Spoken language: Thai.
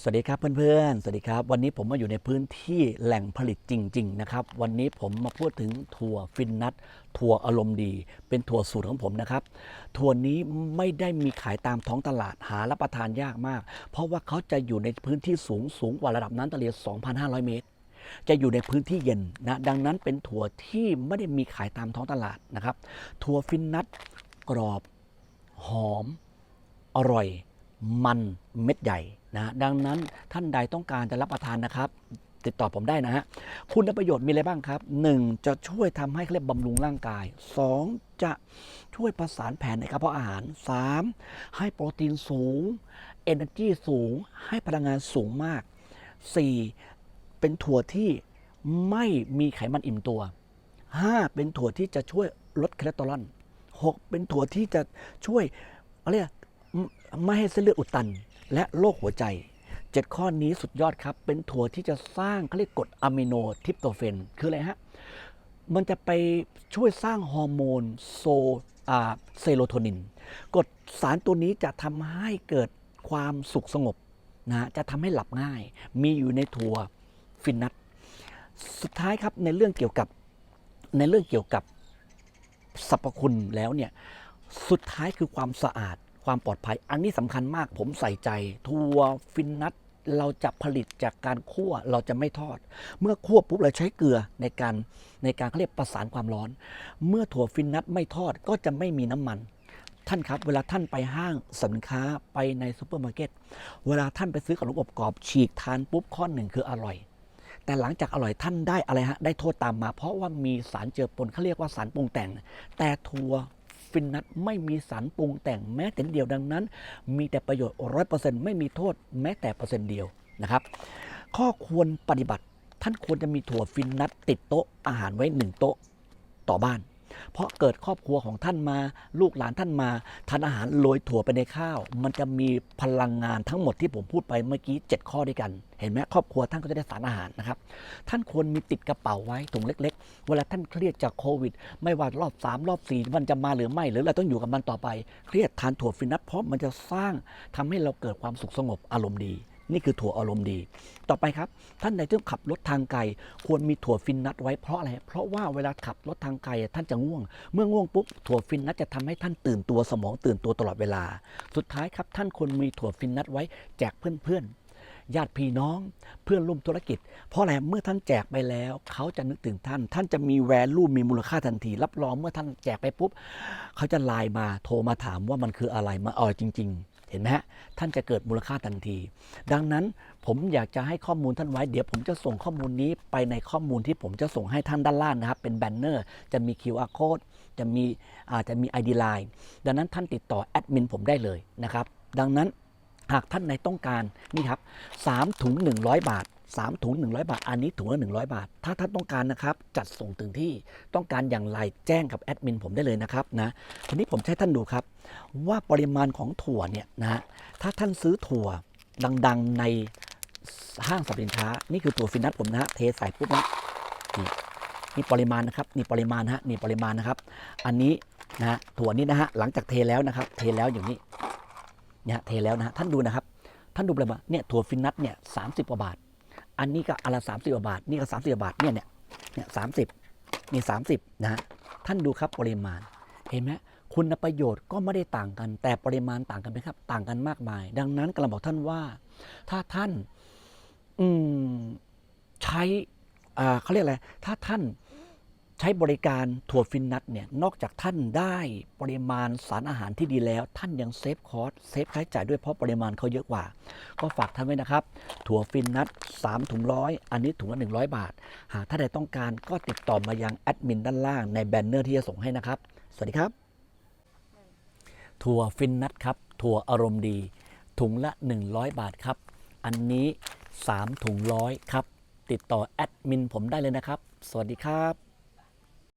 สวัสดีครับเพื่อนๆ สวัสดีครับ วันนี้ผมมาอยู่ในพื้นที่แหล่งผลิตจริง ๆ นะครับ วันนี้ผมมาพูดถึงถั่วฟินนัทถั่วอารมณ์ดี เป็นถั่วสูตรของผมนะครับ ถั่วนี้ไม่ได้มีขายตามท้องตลาดหารับประทานยากมาก เพราะว่าเขาจะอยู่ในพื้นที่สูงสูงกว่าระดับน้ำทะเล 2,500 เมตร จะอยู่ในพื้นที่เย็นนะดังนั้นเป็นถั่วที่ไม่ได้มีขายตามท้องตลาดนะครับถั่วฟินนัทกรอบ หอม อร่อย มันเม็ดใหญ่ นะดังนั้นท่านใดต้องการจะรับประทานนะครับ ติดต่อผมได้นะฮะคุณประโยชน์มีอะไรบ้างครับ 1. จะช่วยทำให้เขาเรียกบำรุงร่างกาย 2. จะช่วยประสานแผนในกระเพาะอาหาร 3. ให้โปรตีนสูง Energy สูง ให้พลังงานสูงมาก 4. เป็นถั่วที่ไม่มีไขมันอิ่มตัว 5. เป็นถั่วที่จะช่วยลดคอเลสเตอรอล 6. เป็นถั่วที่จะช่วยอะไรไม่ไม่ให้เส้นเลือดอุดตัน และโรคหัวใจ 7 ข้อนี้สุดยอดครับ เป็นถั่วที่จะสร้างเขาเรียกกรดอะมิโนทริปโตเฟน คืออะไรฮะ มันจะไปช่วยสร้างฮอร์โมนโซเซโรโทนินกรดสารตัวนี้จะทำให้เกิดความสุขสงบนะจะทำให้หลับง่าย มีอยู่ในถั่วฟินนัทสุดท้ายครับในเรื่องเกี่ยวกับในเรื่องเกี่ยวกับสรรพคุณแล้วเนี่ยสุดท้ายคือความสะอาด ความปลอดภัย อันนี้สำคัญมากผมใส่ใจ ทัวฟินนัทเราจะผลิตจากการคั่วเราจะไม่ทอด เมื่อคั่วปุ๊บเราใช้เกลือในการในการเขาเรียกประสานความร้อน เมื่อถั่วฟินนัทไม่ทอดก็จะไม่มีน้ำมัน ท่านครับ เวลาท่านไปห้างสินค้าไปในซูเปอร์มาร์เก็ตเวลาท่านไปซื้อขนมอบกรอบฉีกทานปุ๊บข้อหนึ่งคืออร่อย แต่หลังจากอร่อยท่านได้อะไรฮะได้โทษตามมา เพราะว่ามีสารเจือปนเขาเรียกว่าสารปรุงแต่ง แต่ทั่ว ฟินนัทไม่มีสารปรุงแต่งแม้แต่นิดเดียวดังนั้น มีแต่ประโยชน์ร้อยเปอร์เซ็นต์ไม่มีโทษแม้แต่เปอร์เซ็นต์เดียวนะครับ ข้อควรปฏิบัติท่านควรจะมีถั่วฟินนัทติดโต๊ะอาหารไว้หนึ่งโต๊ะต่อบ้าน เพราะเกิดครอบครัวของท่านมา ลูกหลานท่านมาทานอาหารโรยถั่วไปในข้าว มันจะมีพลังงานทั้งหมดที่ผมพูดไปเมื่อกี้ 7 ข้อด้วยกัน เห็นไหมครอบครัวท่านก็จะได้สารอาหารนะครับ ท่านควรมีติดกระเป๋าไว้ถุงเล็ก ๆ เวลาท่านเครียดจากโควิด ไม่ว่ารอบ 3 รอบ 4 มันจะมาหรือไม่หรือเราต้องอยู่กับมันต่อไป เครียดทานถั่วฟินนัทเพราะมันจะสร้างทำให้เราเกิดความสุขสงบอารมณ์ดี นี่คือถั่วอารมณ์ดี ต่อไปครับ ท่านใดที่ขับรถทางไกลควรมีถั่วฟินนัทไว้เพราะอะไร เพราะว่าเวลาขับรถทางไกลท่านจะง่วง เมื่อง่วงปุ๊บถั่วฟินนัทจะทำให้ท่านตื่นตัวสมองตื่นตัวตลอดเวลา สุดท้ายครับท่านควรมีถั่วฟินนัทไว้แจกเพื่อนญาติพี่น้องเพื่อนร่วมธุรกิจ เพราะอะไรเมื่อท่านแจกไปแล้ว เขาจะนึกถึงท่าน ท่านจะมีแวลูมีมูลค่าทันที รับรองเมื่อท่านแจกไปปุ๊บ เขาจะไลน์มาโทรมาถามว่ามันคืออะไรมาอร่อยจริง ๆ ห็นไหมฮะท่านจะเกิดมูลค่าทันที ดังนั้นผมอยากจะให้ข้อมูลท่านไว้ เดี๋ยวผมจะส่งข้อมูลนี้ไปในข้อมูลที่ผมจะส่งให้ท่านด้านล่างนะครับ เป็นแบนเนอร์จะมี QR code จะมีอาจจะมี ID Line ดังนั้นท่านติดต่อแอดมินผมได้เลยนะครับ ดังนั้นหากท่านในต้องการนี่ครับ3ถุง 100 บาท 3 ถุง 100 บาท อันนี้ถุงละ100 บาท ถ้าท่านต้องการนะครับ จัดส่งถึงที่ต้องการอย่างไรแจ้งกับแอดมินผมได้เลยนะครับนะทีนี้ผมให้ท่านดูครับ ว่าปริมาณของถั่วเนี่ยนะฮะถ้าท่านซื้อถั่วดังๆในห้างสรรพสินค้า นี่คือถั่วฟินนัทผมนะฮะเทใส่ปุ๊บนะนี่นี่ปริมาณนะครับนี่ปริมาณฮะนี่ปริมาณนะครับ อันนี้นะถั่วนี้นะฮะหลังจากเทแล้วนะครับ เทแล้วอย่างนี้เนี่ยเทแล้วนะฮะท่านดูนะครับ ท่านดูปริมาณเนี่ยถั่วฟินนัทเนี่ยสามสิบกว่าบาท อันนี้ก็อนละสามสิบบาท นี่ก็สามสิบบาท เนี่ยเนี่ยเนี่ยสามสิบนี่สามสิบนะฮะ ท่านดูครับปริมาณ เห็นไหมคุณประโยชน์ก็ไม่ได้ต่างกัน แต่ปริมาณต่างกันไหมครับ ต่างกันมากมาย ดังนั้นกำลังบอกท่านว่า ถ้าท่าน อืม ใช้ อ่าเขาเรียกอะไร ถ้าท่าน ใช้บริการถั่วฟินนัทเนี่ยนอกจากท่านได้ปริมาณสารอาหารที่ดีแล้ว ท่านยังเซฟคอสเซฟค่าใช้จ่ายด้วยเพราะปริมาณเขาเยอะกว่า ก็ฝากท่านไว้นะครับ ถั่วฟินนัท3ถุงร้อยอันนี้ถุงละ100 บาท หากท่านใดต้องการก็ติดต่อมายังแอดมินด้านล่างในแบนเนอร์ที่จะส่งให้นะครับ สวัสดีครับ ถั่วฟินนัทครับถั่วอารมณ์ดี ถุงละ 100 บาทครับ อันนี้ 3 ถุงร้อยครับ ติดต่อแอดมินผมได้เลยนะครับ สวัสดีครับ